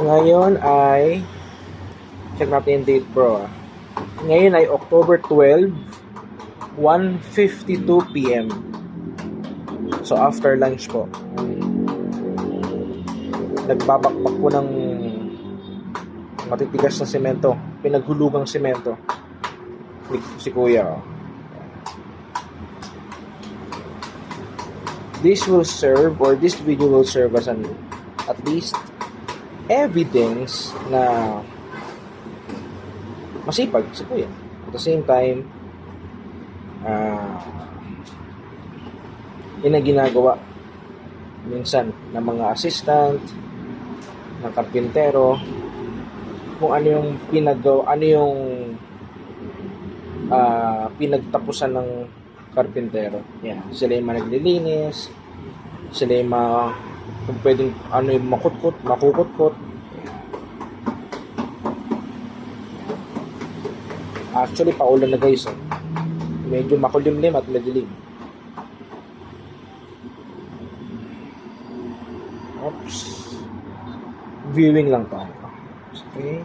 Ngayon ay check natin yung date bro. ah. Ngayon ay October 12 1:52 PM. So after lunch po. Nagbabakbak po ng matitigas na semento, pinaghulugang semento. Si Kuya. oh. This will serve or this video will serve as an at least evidence na masipag si Kuya. At the same time, ah yun ginagawa minsan ng mga assistant, ng karpintero, kung ano yung pinagaw, ano yung ah, pinagtapusan ng karpintero. Yan, sila yung mga naglilinis, sila yung mga kung pwedeng ano yung makutkot, makukutkot. Actually, paulan na guys. Oh. Medyo makulimlim at madilim. Oops. Viewing lang tayo. Okay.